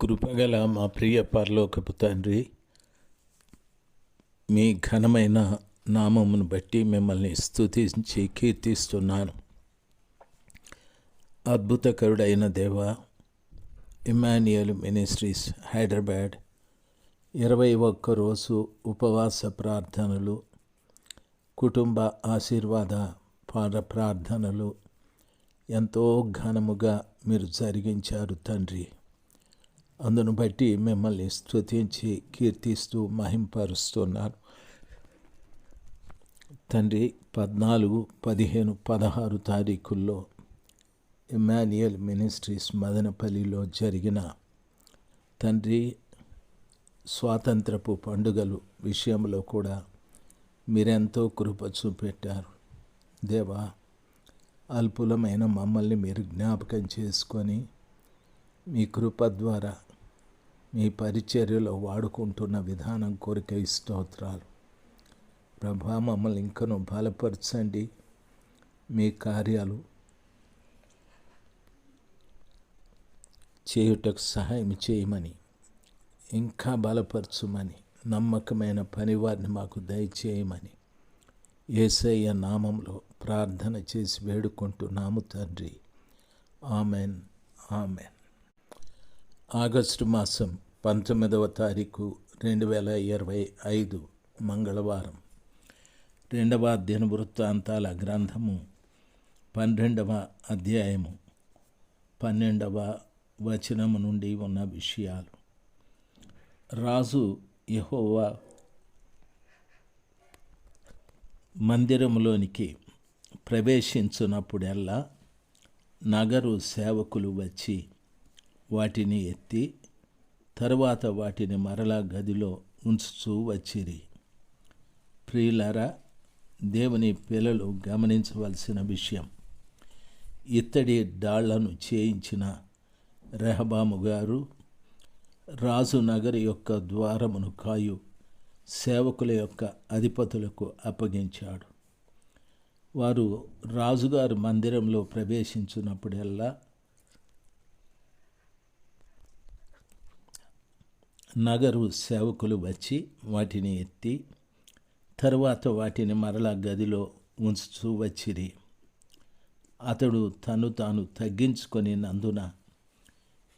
కృపగల మా ప్రియ పరలోకపు తండ్రి మీ ఘనమైన నామమును బట్టి మిమ్మల్ని స్థుతించి కీర్తిస్తున్నాను. అద్భుతకరుడైన దేవ ఇమాన్యుయల్ మినిస్ట్రీస్ హైదరాబాద్ ఇరవై ఒక్క రోజు ఉపవాస ప్రార్థనలు కుటుంబ ఆశీర్వాద పాద ప్రార్థనలు ఎంతో ఘనముగా మీరు జరిగించారు తండ్రి. అందును బట్టి మిమ్మల్ని స్తుతించి కీర్తిస్తూ మహింపరుస్తున్నారు. తండ్రి పద్నాలుగు పదిహేను పదహారు తారీఖుల్లో ఇమాన్యుయల్ మినిస్ట్రీస్ మదనపల్లిలో జరిగిన తండ్రి స్వాతంత్రపు పండుగలు విషయంలో కూడా మీరెంతో కృప చూపెట్టారు. దేవా అల్పులమైన మమ్మల్ని మీరు జ్ఞాపకం చేసుకొని మీ కృప ద్వారా మీ పరిచర్యలో వాడుకుంటున్న విధానం కోరిక స్తోత్రాలు. ప్రభా మమ్మల్ని ఇంకను బలపరచండి. మీ కార్యాలు చేయుటకు సహాయం చేయమని ఇంకా బలపరచమని నమ్మకమైన పనివారిని మాకు దయచేయమని ఏసయ్య నామంలో ప్రార్థన చేసి వేడుకుంటున్నాము తండ్రి. Amen amen. ఆగస్టు మాసం పంతొమ్మిదవ తారీఖు రెండు వేల ఇరవై ఐదు మంగళవారం. రెండవ దినవృత్తాంతాల గ్రంథము పన్నెండవ అధ్యాయము పన్నెండవ వచనము నుండి ఉన్న విషయాలు. రాజు యహోవా మందిరంలోనికి ప్రవేశించున్నప్పుడల్లా నగరు సేవకులు వచ్చి వాటిని ఎత్తి తరువాత వాటిని మరలా గదిలో ఉంచుతూ వచ్చిరి. ప్రియులారా దేవుని పిల్లలు గమనించవలసిన విషయం. ఇత్తడి డాళ్ళను చేయించిన రెహబాము గారు రాజు నగరి యొక్క ద్వారమును కాయు సేవకుల యొక్క అధిపతులకు అప్పగించాడు. వారు రాజుగారు మందిరంలో ప్రవేశించినప్పుడల్లా నగరు సేవకులు వచ్చి వాటిని ఎత్తి తరువాత వాటిని మరలా గదిలో ఉంచుతూ వచ్చిరి. అతడు తను తాను తగ్గించుకొని నందున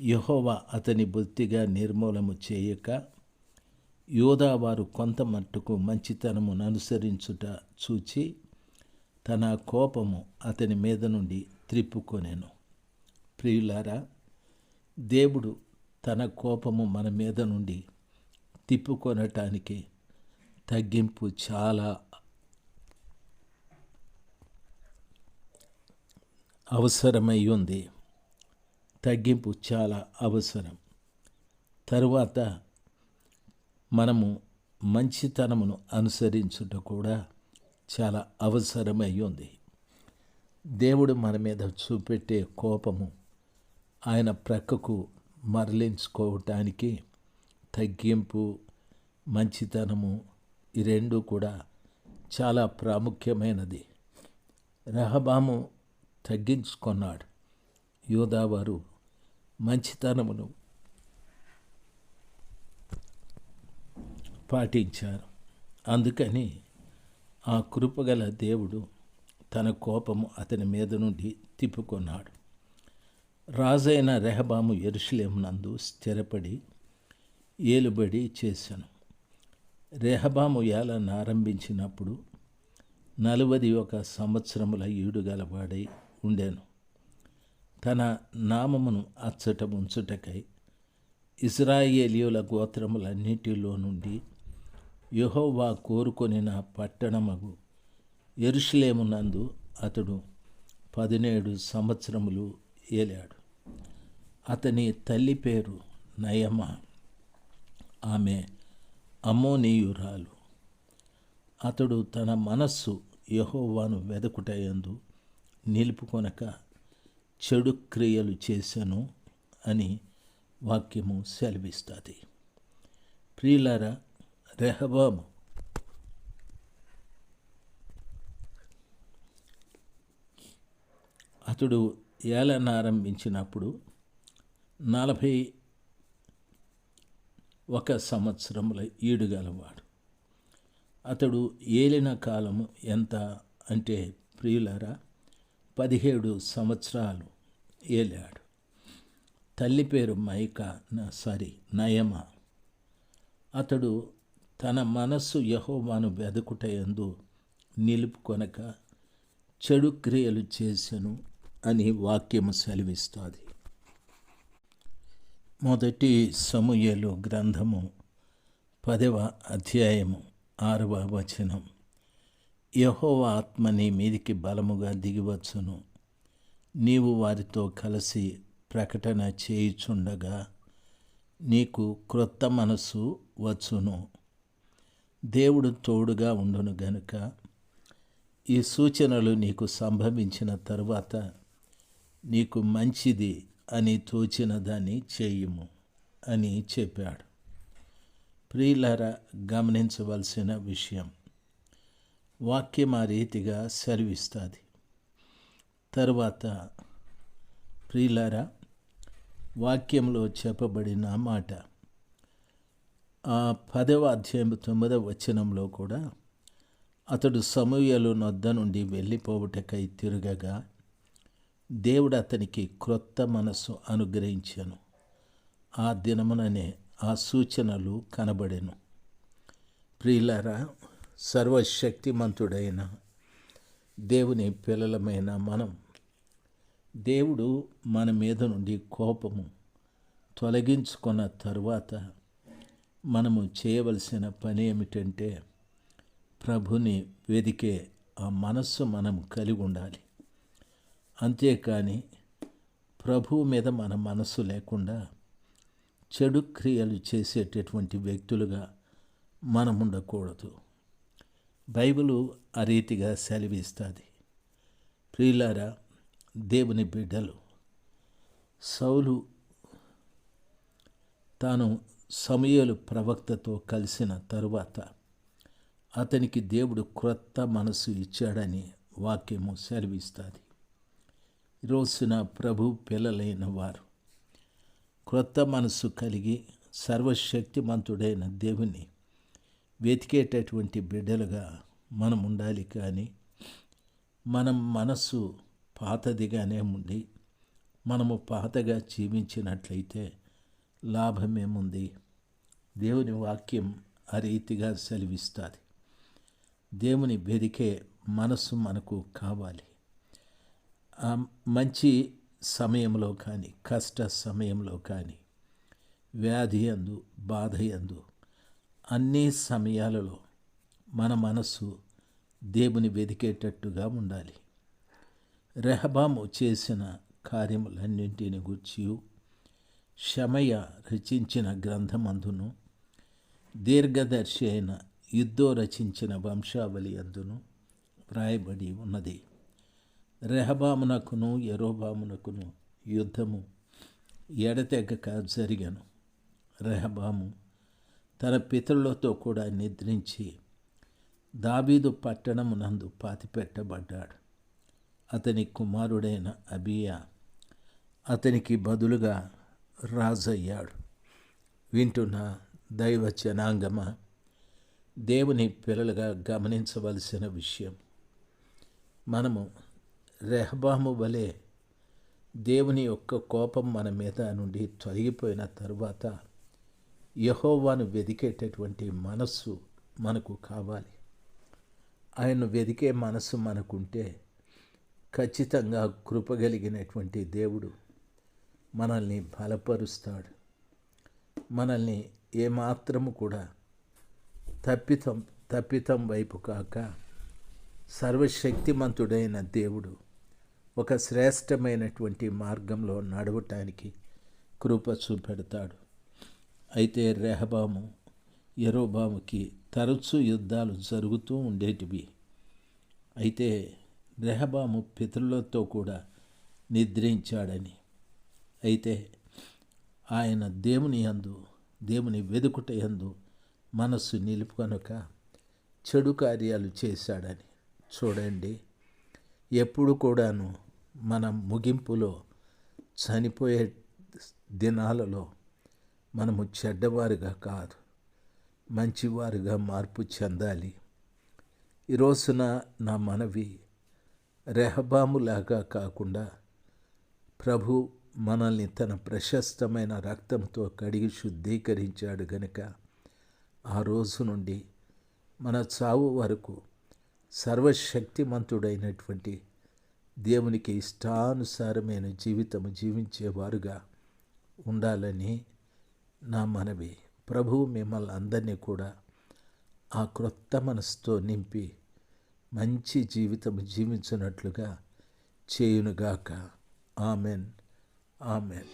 యహోవా అతని బొత్తిగా నిర్మూలము చేయక యోధావారు కొంత మట్టుకు మంచితనమును అనుసరించుట చూచి తన కోపము అతని మీద నుండి త్రిప్పుకొనేను. ప్రియులారా దేవుడు తన కోపము మన మీద నుండి తిప్పుకొనటానికి తగ్గింపు చాలా అవసరమై ఉంది. తగ్గింపు చాలా అవసరం. తరువాత మనము మంచితనమును అనుసరించుట కూడా చాలా అవసరమై ఉంది. దేవుడు మన మీద చూపెట్టే కోపము ఆయన ప్రక్కకు మరలించుకోవటానికి తగ్గింపు మంచితనము ఈ రెండు కూడా చాలా ప్రాముఖ్యమైనది. రహబాము తగ్గించుకున్నాడు. యోధావారు మంచితనమును పాటించారు. అందుకని ఆ కృపగల దేవుడు తన కోపము అతని మీద నుండి తిప్పుకున్నాడు. రాజైన రెహబాము ఎరుషులేమునందు స్థిరపడి ఏలుబడి చేశాను. రెహబాము ఏలను ఆరంభించినప్పుడు నలువది ఒక సంవత్సరముల ఈడుగలవాడై ఉండాను. తన నామమును అచ్చట ఉంచుటకై ఇజ్రాయేలియుల గోత్రములన్నిటిలో నుండి యహోవా కోరుకొనిన పట్టణమగు ఎరుషులేమునందు అతడు పదిహేడు సంవత్సరములు ఏలాడు. అతని తల్లి పేరు నయమ. ఆమె అమోనీయురాలు అతడు తన మనస్సు యహోవాను వెదకుటయందు నిలుపుకొనక చెడు క్రియలు చేశాను అని వాక్యము సెలవిస్తుంది. ప్రియులారా రెహబాము. అతడు ఏలనారంభించినప్పుడు నలభై ఒక సంవత్సరముల ఈడుగలవాడు. అతడు ఏలిన కాలము ఎంత అంటే ప్రియులరా పదిహేడు సంవత్సరాలు ఏలాడు. తల్లి పేరు మైక సారీ నయమ. అతడు తన మనస్సు యహోవాను వెదకుటయందు నిలుపుకొనక చెడు క్రియలు చేసెను అని వాక్యము సెలవిస్తుంది. మొదటి సమూయలు గ్రంథము పదవ అధ్యాయము ఆరవ వచనం. యహోవ ఆత్మ నీ మీదికి బలముగా దిగివచ్చును. నీవు వారితో కలిసి ప్రకటన చేయుచుండగా నీకు క్రొత్త మనసు వచ్చును. దేవుడు తోడుగా ఉండును గనుక ఈ సూచనలు నీకు సంభవించిన తరువాత నీకు మంచిది అని తోచిన దాన్ని చేయుము అని చెప్పాడు. ప్రియులర గమనించవలసిన విషయం వాక్యం ఆ రీతిగా సెలవిస్తుంది. తర్వాత ప్రియులరా వాక్యంలో చెప్పబడిన మాట ఆ పదవ అధ్యాయం తొమ్మిదవ వచనంలో కూడా అతడు సమూయలు నొద్ద నుండి వెళ్ళిపోవుటకై తిరగగా దేవుడు అతనికి క్రొత్త మనసు అనుగ్రహించాను. ఆ దినముననే ఆ సూచనలు కనబడెను. ప్రియులరా సర్వశక్తిమంతుడైన దేవుని పిల్లలమైన మనం దేవుడు మన మీద నుండి కోపము తొలగించుకున్న తరువాత మనము చేయవలసిన పని ఏమిటంటే ప్రభుని వెదికే ఆ మనస్సు మనం కలిగి ఉండాలి. అంతేకాని ప్రభువు మీద మన మనస్సు లేకుండా చెడు క్రియలు చేసేటటువంటి వ్యక్తులుగా మనం ఉండకూడదు. బైబిలు ఆ రీతిగా సెలవిస్తుంది. ప్రియులారా దేవుని బిడ్డలు సౌలు తాను సమయలు ప్రవక్తతో కలిసిన తరువాత అతనికి దేవుడు క్రొత్త మనసు ఇచ్చాడని వాక్యము సెలవిస్తుంది. రోజున ప్రభు పిల్లలైన వారు క్రొత్త మనసు కలిగి సర్వశక్తిమంతుడైన దేవుని వెతికేటటువంటి బిడ్డలుగా మనం ఉండాలి కానీ మనం మనస్సు పాతదిగానే ఉండి మనము పాతగా జీవించినట్లయితే లాభమేముంది? దేవుని వాక్యం ఆ రీతిగా సెలవిస్తుంది. దేవుని వెదికే మనస్సు మనకు కావాలి. మంచి సమయంలో కానీ కష్ట సమయంలో కానీ వ్యాధి అందు బాధ అందు అన్ని సమయాలలో మన మనస్సు దేవుని వెదికేటట్టుగా ఉండాలి. రెహబాము చేసిన కార్యములన్నింటిని గూర్చి శమయ రచించిన గ్రంథమందును దీర్ఘదర్శి అయిన యుద్ధో రచించిన వంశావళి అందును వ్రాయబడి ఉన్నది. రెహబామునకును ఎరోబామునకును యుద్ధము ఎడతెగక జరిగను. రెహబాము తన పితరులతో కూడా నిద్రించి దాబీదు పట్టణమునందు పాతిపెట్టబడ్డాడు. అతని కుమారుడైన అబియా అతనికి బదులుగా రాజయ్యాడు. వింటున్న దైవ జనాంగమ? దేవుని పిల్లలుగా గమనించవలసిన విషయం. మనము రెహబాము వలె దేవుని యొక్క కోపం మన మీద నుండి తొలగిపోయిన తరువాత యహోవాను వెదికేటటువంటి మనస్సు మనకు కావాలి. ఆయన వెదికే మనస్సు మనకుంటే ఖచ్చితంగా కృపగలిగినటువంటి దేవుడు మనల్ని బలపరుస్తాడు. మనల్ని ఏమాత్రము కూడా తప్పితం తప్పితం వైపు కాక సర్వశక్తిమంతుడైన దేవుడు ఒక శ్రేష్టమైనటువంటి మార్గంలో నడవటానికి కృప చూపెడతాడు. అయితే రెహబాము ఎరోబాముకి తరచూ యుద్ధాలు జరుగుతూ ఉండేటివి. అయితే రెహబాము పితరులతో కూడా నిద్రించాడని. అయితే ఆయన దేవుని యందు దేవుని వెదుకుట యందు మనస్సు నిలుపుకొనక చెడు కార్యాలు చేశాడని. చూడండి ఎప్పుడు కూడాను మన ముగింపులో చనిపోయే దినాలలో మనము చెడ్డవారుగా కాదు మంచివారుగా మార్పు చెందాలి. ఈ రోజున నా మనవి రెహబాములాగా కాకుండా ప్రభు మనల్ని తన ప్రశస్తమైన రక్తంతో కడిగి శుద్ధీకరించాడు గనుక ఆ రోజు నుండి మన చావు వరకు సర్వశక్తిమంతుడైనటువంటి దేవునికి ఇష్టానుసారమైన జీవితము జీవించేవారుగా ఉండాలని నా మనవి. ప్రభువు మిమ్మల్ని అందరినీ కూడా ఆ క్రొత్త మనసుతో నింపి మంచి జీవితము జీవించినట్లుగా చేయునుగాక. ఆమెన్. ఆమెన్.